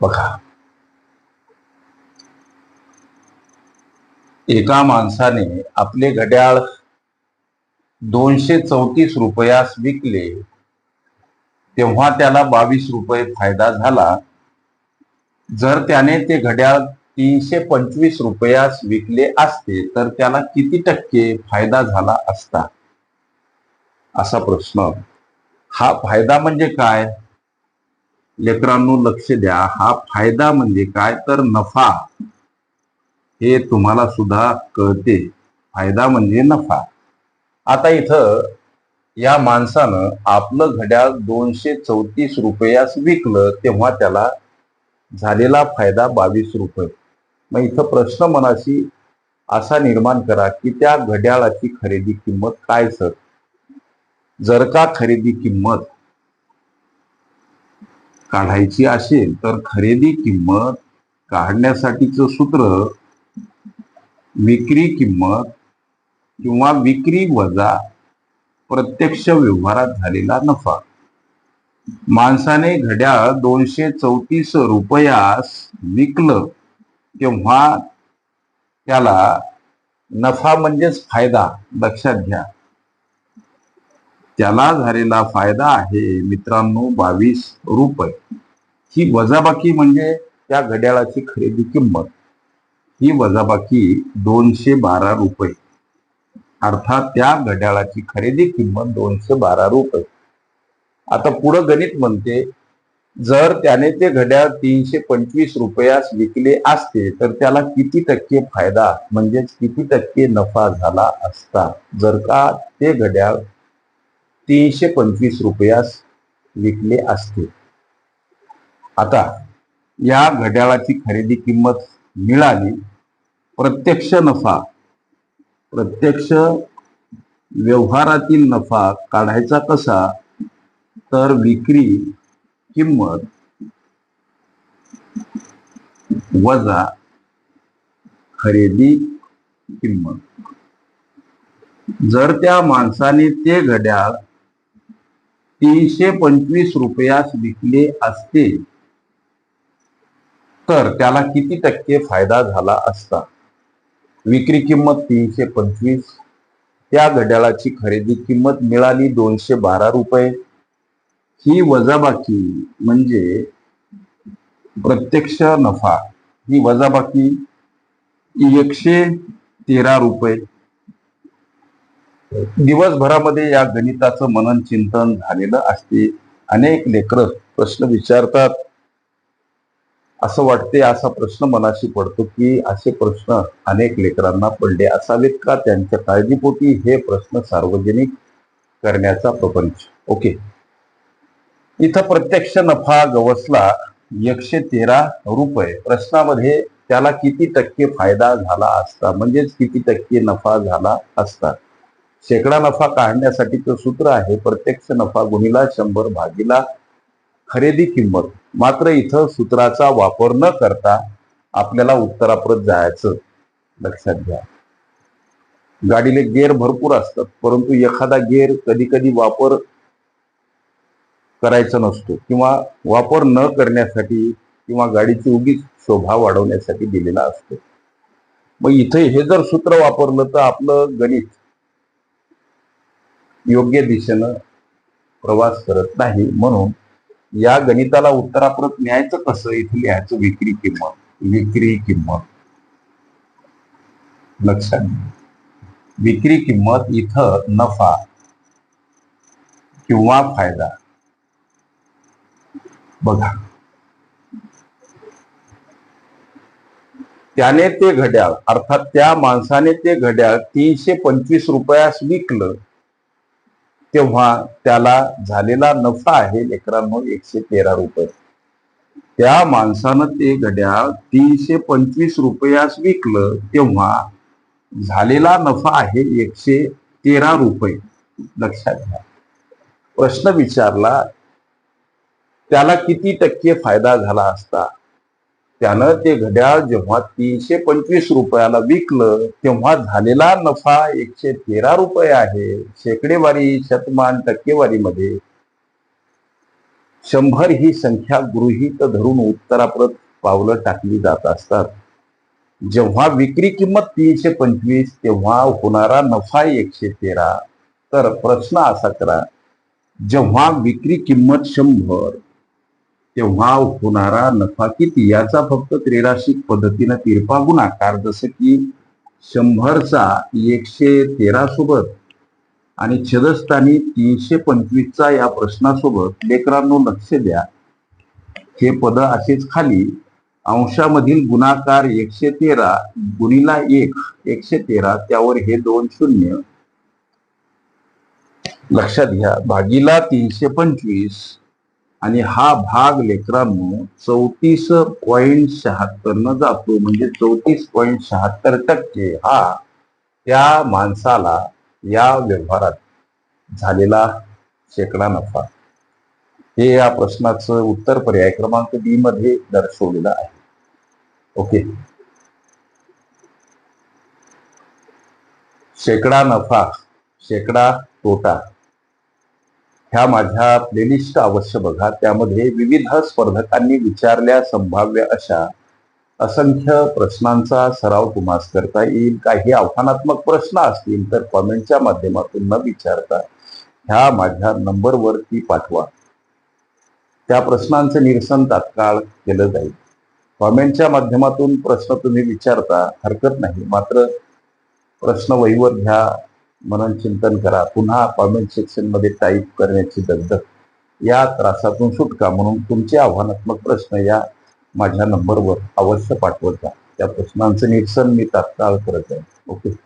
बघा. एका माणसाने आपले घड्याळ दोनशे चौतीस रुपयास विकले तेव्हा त्याला बावीस रुपये फायदा झाला. जर त्याने ते घड्याळ तीनशे पंचवीस रुपयास विकले असते तर त्याला किती टक्के फायदा झाला असता? असा प्रश्न. हा फायदा म्हणजे काय? लेकरांनो लक्ष द्या. हा फायदा म्हणजे काय? तर नफा. हे तुम्हाला सुद्धा कळते. फायदा म्हणजे नफा. आता इथं या माणसानं आपलं घड्याळ दोनशे चौतीस रुपयास विकलं तेव्हा त्याला झालेला फायदा बावीस रुपये. मग इथं प्रश्न मनाशी असा निर्माण करा की त्या घड्याळाची खरेदी किंमत काय सर? जर का खरेदी किंमत काढायची असेल तर खरेदी किंमत काढण्यासाठीचं सूत्र विक्री किंमत किंवा विक्री वजा प्रत्यक्ष व्यवहारात झालेला नफा. माणसाने घड्याळ दोनशे चौतीस रुपयास विकलं तेव्हा त्याला नफा म्हणजेच फायदा. लक्षात घ्या. त्याला झालेला फायदा आहे मित्रांनो बावीस रुपये. ही वजाबाकी म्हणजे त्या घड्याळाची खरेदी किंमत. ही वजाबाकी दोनशे बारा रुपये. अर्थात त्या घड्याळाची खरेदी किंमत दोनशे बारा रुपये. आता पुढं गणित म्हणते जर त्याने ते घड्याळ तीनशे पंचवीस रुपयास विकले असते तर त्याला किती टक्के फायदा म्हणजेच किती टक्के नफा झाला असता. जर का ते घड्याळ तीनशे पंचवीस रुपयास विकले असते. आता या घड्याळाची खरेदी किंमत मिळाली. प्रत्यक्ष नफा प्रत्यक्ष व्यवहारातील नफा काढायचा कसा? तर विक्री किंमत वजा खरेदी किंमत. जर त्या माणसाने ते घड्याळ तीनशे पंचवीस रुपयास विकले असते. तर त्याला किती टक्के फायदा झाला असता? विक्री किंमत तीनशे पंचवीस. त्या घड्याळाची खरेदी किंमत मिळाली दोनशे बारा रुपये. ही वजाबाकी म्हणजे प्रत्यक्ष नफा. ही वजाबाकी एकशे तेरा रुपये. दिवसभरामध्ये या गणिताचं मनन चिंतन झालेलं असते. अनेक लेकर प्रश्न विचारतात. असं वाटते असा प्रश्न मनाशी पडतो की असे प्रश्न अनेक लेकरांना पडले असावेत का? त्यांच्या काळजीपोटी हे प्रश्न सार्वजनिक करण्याचा प्रपंच. ओके. इथं प्रत्यक्ष नफा गवसला एकशे तेरा रुपये. प्रश्नामध्ये त्याला किती टक्के फायदा झाला असता? म्हणजेच किती टक्के नफा झाला असता? शेकडा नफा काढण्यासाठीचं सूत्र आहे प्रत्यक्ष नफा गुणिला शंभर भागीला खरेदी किंमत. मात्र इथं सूत्राचा वापर न करता आपल्याला उत्तराप्रत जायचं लक्षात घ्या. गाडीले गेअर भरपूर असतात परंतु एखादा गेअर कधी कधी वापर करायचा नसतो किंवा वापर न करण्यासाठी किंवा गाडीची उगीच शोभा वाढवण्यासाठी दिलेला असतो. मग इथे हे जर सूत्र वापरलं तर आपलं गणित योग्य दिशेनं प्रवास करत नाही. म्हणून या गणिताला उत्तराप्रत न्यायचं कसं? इथे लिहायचं विक्री किंमत. विक्री किंमत. लक्षात विक्री किंमत इथं नफा किंवा फायदा. बघा. त्याने ते घड्याळ अर्थात त्या माणसाने ते घड्याळ तीनशे पंचवीस रुपयास विकलं. तेव्हा त्याला झालेला नफा आहे लेकरांनो एकशे तेरा रुपये. त्या माणसानं ते घड्याळ तीनशे पंचवीस रुपयास विकलं तेव्हा झालेला नफा आहे एकशे तेरा रुपये. लक्षात घ्या. प्रश्न विचारला त्याला किती टक्के फायदा झाला असता? त्यानं ते घड्याळ जेव्हा तीनशे पंचवीस रुपयाला विकलं तेव्हा झालेला नफा एकशे तेरा रुपये आहे. शेकडेवारी शतमान टक्केवारीमध्ये. शंभर ही संख्या गृहीत धरून उत्तराप्रत पावलं टाकली जात असतात. जेव्हा विक्री किंमत तीनशे पंचवीस तेव्हा होणारा नफा एकशे तेरा. तर प्रश्न असा करा जेव्हा विक्री किंमत शंभर तेव्हा होणारा नफा किती याचा फक्त त्रिराशिक पद्धतीनं तिरपा गुणाकार जसं की शंभरचा एकशे तेरा सोबत आणि छदस्थानी तीनशे पंचवीसचा या प्रश्नासोबत लेकरांनो लक्ष द्या. हे पद असेच खाली अंशामधील गुणाकार एकशे तेरा गुणीला एक एकशे तेरा त्यावर हे दोन शून्य. लक्षात घ्या. भागीला तीनशे पंचवीस आणि हा भाग लेकरांनो चौतीस पॉईंट शहात्तर न जातो म्हणजे चौतीस पॉईंट शहात्तर टक्के हा त्या माणसाला या व्यवहारात झालेला शेकडा नफा. हे या प्रश्नाचं उत्तर पर्याय क्रमांक बी मध्ये दर्शवलेलं आहे. ओके. शेकडा नफा शेकडा तोटा. ह्या माझ्या प्लेलिस्ट अवश्य बघा. त्यामध्ये विविध स्पर्धकांनी विचारल्या संभाव्य अशा असंख्य प्रश्नांचा सराव तुम्हाला करता येईल. काही आव्हानात्मक प्रश्न असतील तर कॉमेंटच्या माध्यमातून न विचारता ह्या माझ्या नंबरवरती पाठवा. त्या प्रश्नांचं निरसन तात्काळ केलं जाईल. कॉमेंटच्या माध्यमातून प्रश्न तुम्ही विचारता हरकत नाही. मात्र प्रश्न वहीवर घ्या. मनन चिंतन करा. पुन्हा कॉमेंट सेक्शनमध्ये टाईप करण्याची दगदग. या त्रासातून सुटका म्हणून तुमचे आव्हानात्मक प्रश्न या माझ्या नंबरवर अवश्य पाठवत जा. त्या प्रश्नांचं निरसन मी तात्काळ करत आहे. ओके?